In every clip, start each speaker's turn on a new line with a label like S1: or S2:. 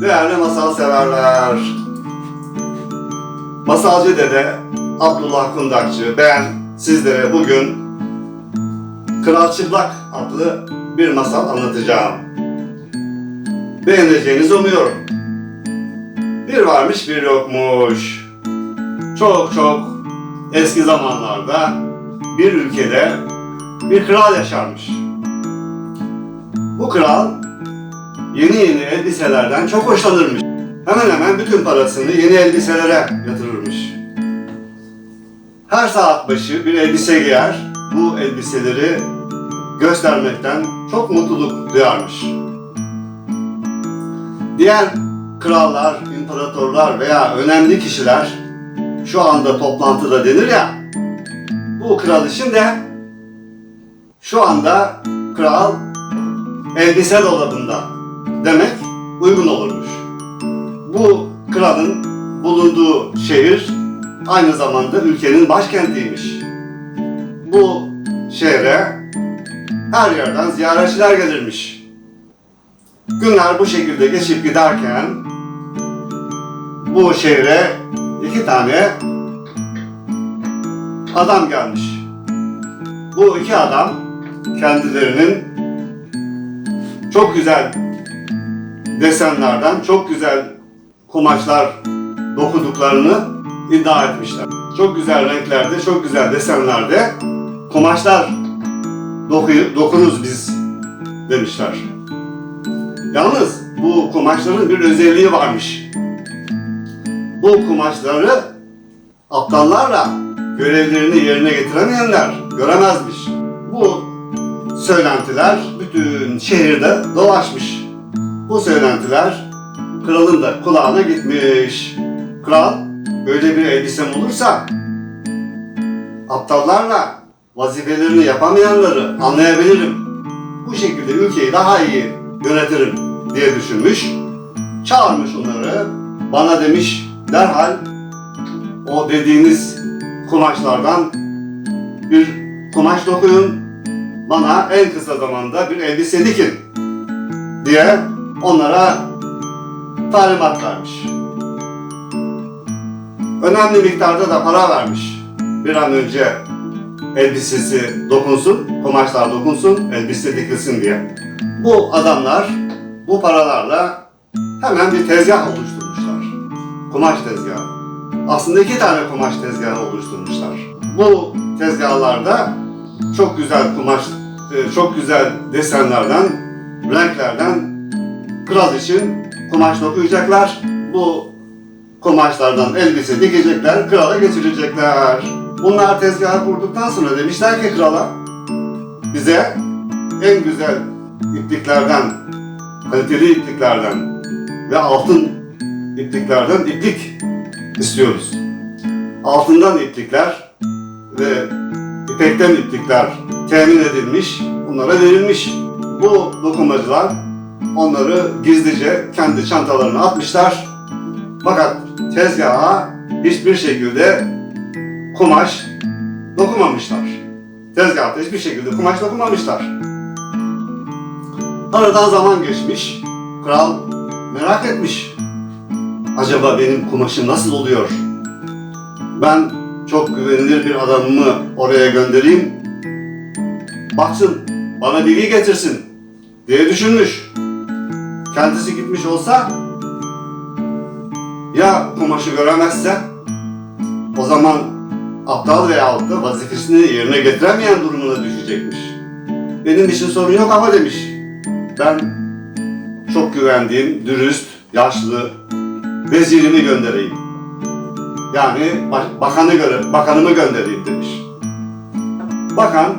S1: Değerli masal severler. Masalcı dede Abdullah Kundakçı ben sizlere bugün Kral Çıplak adlı bir masal anlatacağım. Beğeneceğinizi umuyorum. Bir varmış bir yokmuş. Çok çok eski zamanlarda bir ülkede bir kral yaşarmış. Bu kral yeni yeni elbiselerden çok hoşlanırmış. Hemen hemen bütün parasını yeni elbiselere yatırırmış. Her saat başı bir elbise giyer, bu elbiseleri göstermekten çok mutluluk duyarmış. Diğer krallar, imparatorlar veya önemli kişiler şu anda toplantıda denir ya, bu kral için de şu anda kral elbise dolabında demek uygun olurmuş. Bu kralın bulunduğu şehir aynı zamanda ülkenin başkentiymiş. Bu şehre her yerden ziyaretçiler gelirmiş. Günler bu şekilde geçip giderken bu şehre iki tane adam gelmiş. Bu iki adam kendilerinin çok güzel desenlerden, çok güzel kumaşlar dokuduklarını iddia etmişler. Çok güzel renklerde, çok güzel desenlerde kumaşlar dokuyu, dokuruz biz demişler. Yalnız bu kumaşların bir özelliği varmış. Bu kumaşları aptallarla görevlerini yerine getiremeyenler göremezmiş. Bu söylentiler bütün şehirde dolaşmış. Bu söylentiler kralın da kulağına gitmiş. Kral böyle bir elbisem olursa aptallarla vazifelerini yapamayanları anlayabilirim. Bu şekilde ülkeyi daha iyi yönetirim diye düşünmüş. Çağırmış onları. Bana demiş derhal o dediğiniz kumaşlardan bir kumaş dokuyun. Bana en kısa zamanda bir elbise dikin diye onlara talimat vermiş. Önemli miktarda da para vermiş. Bir an önce elbisesi dokunsun, kumaşlar dokunsun, elbise dikilsin diye. Bu adamlar bu paralarla hemen bir tezgah oluşturmuşlar. Kumaş tezgahı. Aslında iki tane kumaş tezgahı oluşturmuşlar. Bu tezgahlarda çok güzel kumaş, e, çok güzel desenlerden, renklerden kral için kumaş dokuyacaklar. Bu kumaşlardan elbise dikecekler, krala geçirecekler. Bunlar tezgahı kurduktan sonra demişler ki krala, bize en güzel ipliklerden, kaliteli ipliklerden ve altın ipliklerden iplik istiyoruz. Altından iplikler ve ipekten iplikler temin edilmiş, bunlara verilmiş. Bu dokumacılar onları gizlice kendi çantalarına atmışlar. Fakat tezgaha hiçbir şekilde kumaş dokumamışlar. Tezgahta hiçbir şekilde kumaş dokumamışlar. Aradan zaman geçmiş. Kral merak etmiş. Acaba benim kumaşım nasıl oluyor? Ben çok güvenilir bir adamımı oraya göndereyim. Baksın, bana bilgi getirsin diye düşünmüş. Kendisi gitmiş olsa ya kumaşı göremezse o zaman aptal veyahut da vazifesini yerine getiremeyen durumuna düşecekmiş. Benim için sorun yok ama demiş. Ben çok güvendiğim, dürüst, yaşlı vezirimi göndereyim. Yani ba- bakanı göre, bakanımı göndereyim demiş. Bakan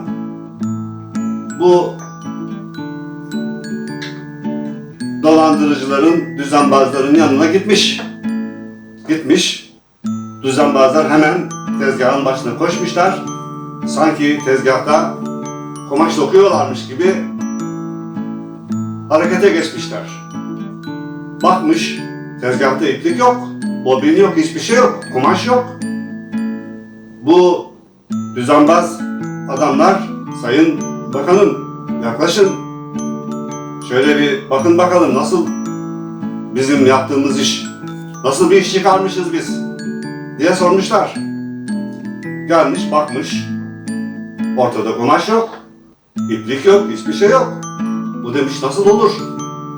S1: bu dolandırıcıların, düzenbazların yanına gitmiş. Gitmiş. Düzenbazlar hemen tezgahın başına koşmuşlar. Sanki tezgahta kumaş dokuyorlarmış gibi harekete geçmişler. Bakmış, tezgahta iplik yok, bobin yok, hiçbir şey yok, kumaş yok. Bu düzenbaz adamlar, sayın bakanım yaklaşın. Şöyle bir bakın bakalım nasıl bizim yaptığımız iş? Nasıl bir iş çıkarmışız biz? Diye sormuşlar. Gelmiş bakmış. Ortada kumaş yok. İplik yok, hiçbir şey yok. Bu demiş nasıl olur?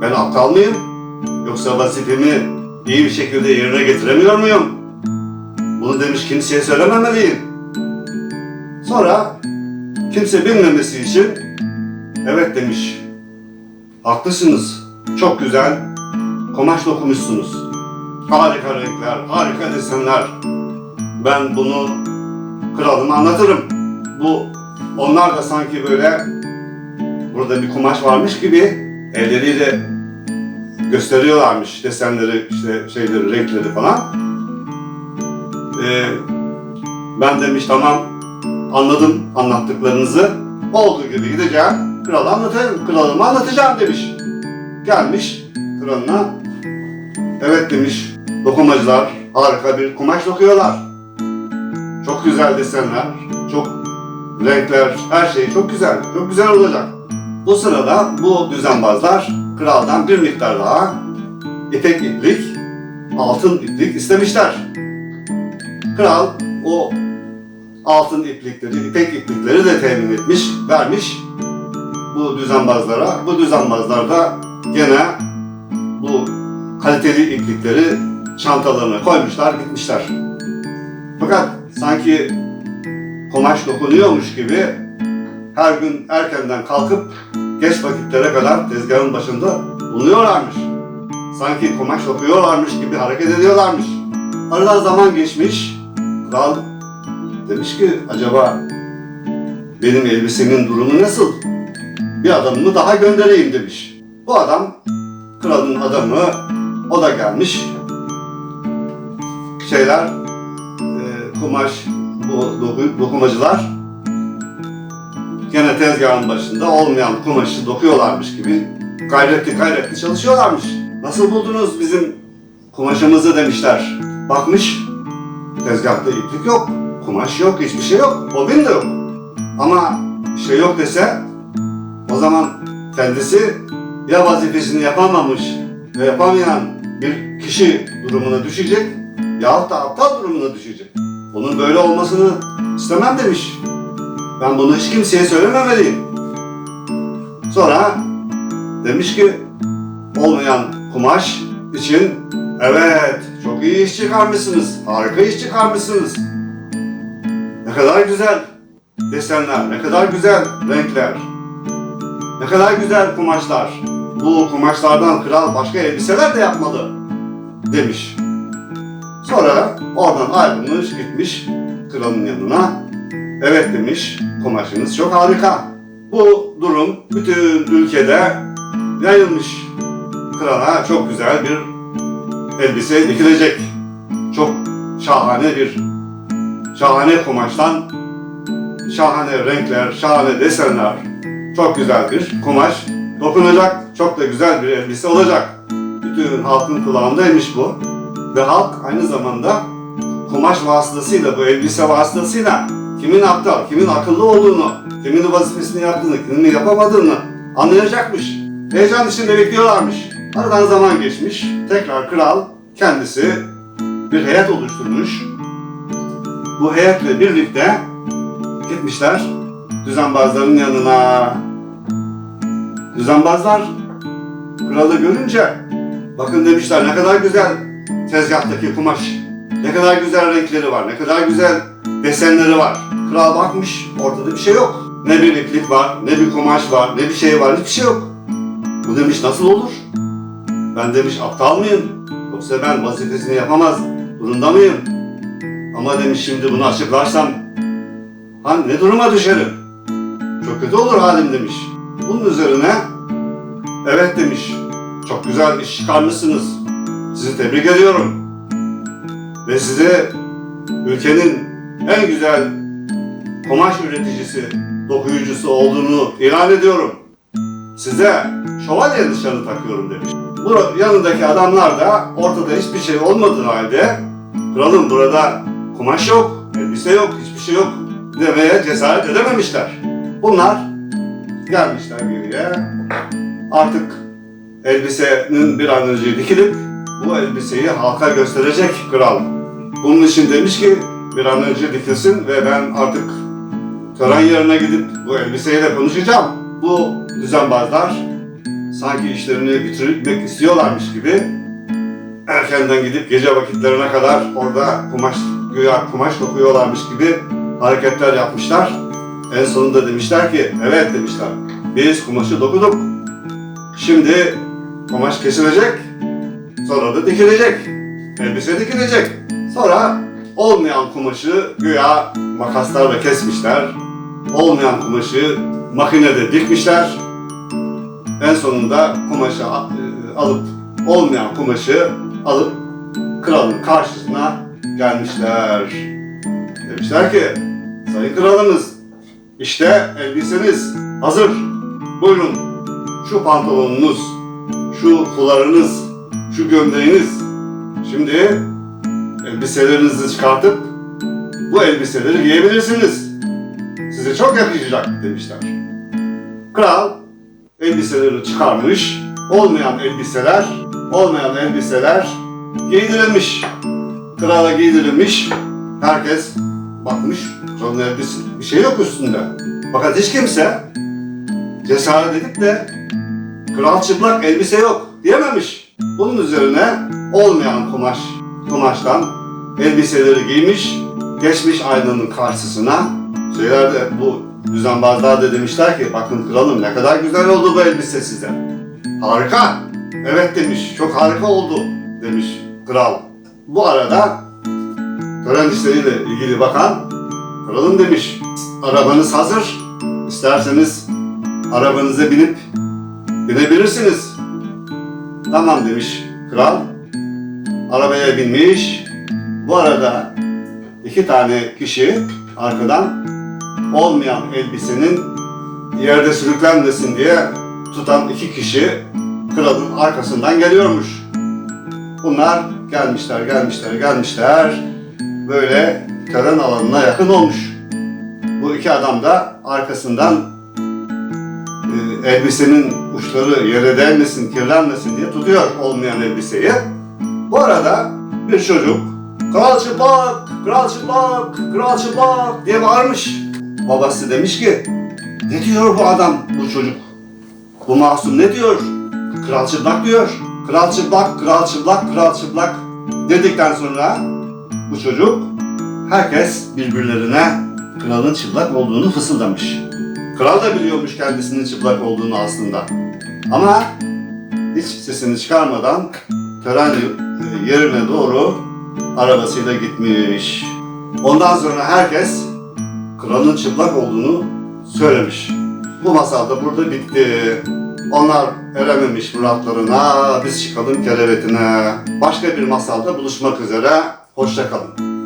S1: Ben aptal mıyım? Yoksa vazifemi iyi bir şekilde yerine getiremiyor muyum? Bunu demiş kimseye söylememeliyim. Sonra kimse bilmemesi için evet demiş. Haklısınız. Çok güzel kumaş dokumuşsunuz. Harika renkler, harika desenler. Ben bunu kralıma anlatırım. Bu onlar da sanki böyle burada bir kumaş varmış gibi elleriyle gösteriyorlarmış desenleri, işte şeyleri, renkleri falan. Ee, ben demiş tamam anladım anlattıklarınızı. Olduğu gibi gideceğim, krala anlatayım, kralıma anlatacağım demiş. Gelmiş kralına, evet demiş, dokumacılar harika bir kumaş dokuyorlar. Çok güzel desenler, çok renkler, her şey çok güzel, çok güzel olacak. Bu sırada bu düzenbazlar kraldan bir miktar daha ipek iplik, altın iplik istemişler. Kral o altın iplikleri, ipek iplikleri de temin etmiş, vermiş bu düzenbazlara. Bu düzenbazlar da gene bu kaliteli iplikleri çantalarına koymuşlar, gitmişler. Fakat sanki kumaş dokunuyormuş gibi her gün erkenden kalkıp geç vakitlere kadar tezgahın başında bulunuyorlarmış. Sanki kumaş dokuyorlarmış gibi hareket ediyorlarmış. Aradan zaman geçmiş. Kral demiş ki acaba benim elbisemin durumu nasıl? Bir adamımı daha göndereyim demiş. Bu adam kralın adamı o da gelmiş. Şeyler e, kumaş bu doku- dokumacılar gene tezgahın başında olmayan kumaşı dokuyorlarmış gibi gayretli gayretli çalışıyorlarmış. Nasıl buldunuz bizim kumaşımızı demişler. Bakmış tezgahta iplik yok, kumaş yok, hiçbir şey yok, bobin de yok. Ama şey yok dese o zaman kendisi ya vazifesini yapamamış ve yapamayan bir kişi durumuna düşecek yahut da aptal durumuna düşecek. Bunun böyle olmasını istemem demiş. Ben bunu hiç kimseye söylememeliyim. Sonra demiş ki olmayan kumaş için evet çok iyi iş çıkarmışsınız. Harika iş çıkarmışsınız. Ne kadar güzel desenler, ne kadar güzel renkler. Ne kadar güzel kumaşlar. Bu kumaşlardan kral başka elbiseler de yapmalı demiş. Sonra oradan ayrılmış gitmiş kralın yanına. Evet demiş kumaşınız çok harika. Bu durum bütün ülkede yayılmış. Krala çok güzel bir elbise dikilecek. Çok şahane bir şahane kumaştan şahane renkler, şahane desenler, çok güzel bir kumaş dokunacak, çok da güzel bir elbise olacak. Bütün halkın kulağındaymış bu. Ve halk aynı zamanda kumaş vasıtasıyla, bu elbise vasıtasıyla kimin aptal, kimin akıllı olduğunu, kimin vazifesini yaptığını, kimin yapamadığını anlayacakmış. Heyecan içinde bekliyorlarmış. Aradan zaman geçmiş. Tekrar kral kendisi bir heyet oluşturmuş. Bu heyetle birlikte gitmişler düzenbazların yanına. Düzenbazlar kralı görünce bakın demişler ne kadar güzel tezgahtaki kumaş. Ne kadar güzel renkleri var, ne kadar güzel desenleri var. Kral bakmış ortada bir şey yok. Ne bir iplik var, ne bir kumaş var, ne bir şey var, hiçbir şey yok. Bu demiş nasıl olur? Ben demiş aptal mıyım? Yoksa ben vazifesini yapamaz durumda mıyım? Ama demiş şimdi bunu açıklarsam ha ne duruma düşerim? Çok kötü olur halim demiş. Bunun üzerine evet demiş. Çok güzel iş çıkarmışsınız. Sizi tebrik ediyorum. Ve size ülkenin en güzel kumaş üreticisi, dokuyucusu olduğunu ilan ediyorum. Size şövalye nişanı takıyorum demiş. Bu yanındaki adamlar da ortada hiçbir şey olmadığı halde kralım burada kumaş yok, elbise yok, hiçbir şey yok demeye cesaret edememişler. Bunlar gelmişler geriye. Artık elbisenin bir an önce dikilip bu elbiseyi halka gösterecek kral. Bunun için demiş ki bir an önce dikilsin ve ben artık tören yerine gidip bu elbiseyle konuşacağım. Bu düzenbazlar sanki işlerini bitirmek istiyorlarmış gibi erkenden gidip gece vakitlerine kadar orada kumaş, güya kumaş dokuyorlarmış gibi hareketler yapmışlar. En sonunda demişler ki, evet demişler, biz kumaşı dokuduk. Şimdi kumaş kesilecek, sonra da dikilecek. Elbise dikilecek. Sonra olmayan kumaşı güya makaslarla kesmişler. Olmayan kumaşı makinede dikmişler. En sonunda kumaşı e, alıp olmayan kumaşı alıp kralın karşısına gelmişler. Demişler ki, sayın kralımız, işte elbiseniz hazır. Buyurun, şu pantolonunuz, şu fularınız, şu gömleğiniz. Şimdi elbiselerinizi çıkartıp bu elbiseleri giyebilirsiniz. Size çok yakışacak demişler. Kral elbiselerini çıkarmış, olmayan elbiseler, olmayan elbiseler giydirilmiş. Krala giydirilmiş, herkes bakmış, kralın elbise bir şey yok üstünde. Fakat hiç kimse cesaret edip de kral çıplak elbise yok diyememiş. Bunun üzerine olmayan kumaş, kumaştan elbiseleri giymiş, geçmiş aynanın karşısına. Şeyler de bu düzenbazlar da demişler ki bakın kralım ne kadar güzel oldu bu elbise size. Harika. Evet demiş. Çok harika oldu demiş kral. Bu arada tören işleriyle ilgili bakan kralım demiş. Arabanız hazır. İsterseniz arabanıza binip binebilirsiniz. Tamam demiş kral. Arabaya binmiş. Bu arada iki tane kişi arkadan olmayan elbisenin yerde sürüklenmesin diye tutan iki kişi kralın arkasından geliyormuş. Bunlar gelmişler, gelmişler, gelmişler. Böyle tören alanına yakın olmuş. Bu iki adam da arkasından e, elbisenin uçları yere değmesin, kirlenmesin diye tutuyor olmayan elbiseyi. Bu arada bir çocuk Kral çıplak, kral çıplak, kral çıplak diye bağırmış. Babası demiş ki, ne diyor bu adam, bu çocuk? Bu masum ne diyor? Kral çıplak diyor. Kral çıplak, kral çıplak, kral çıplak dedikten sonra bu çocuk herkes birbirlerine kralın çıplak olduğunu fısıldamış. Kral da biliyormuş kendisinin çıplak olduğunu aslında. Ama hiç sesini çıkarmadan tören e, yerine doğru arabasıyla gitmiş. Ondan sonra herkes kralın çıplak olduğunu söylemiş. Bu masal da burada bitti. Onlar erememiş muratlarına, biz çıkalım kerevetine. Başka bir masalda buluşmak üzere, hoşça kalın.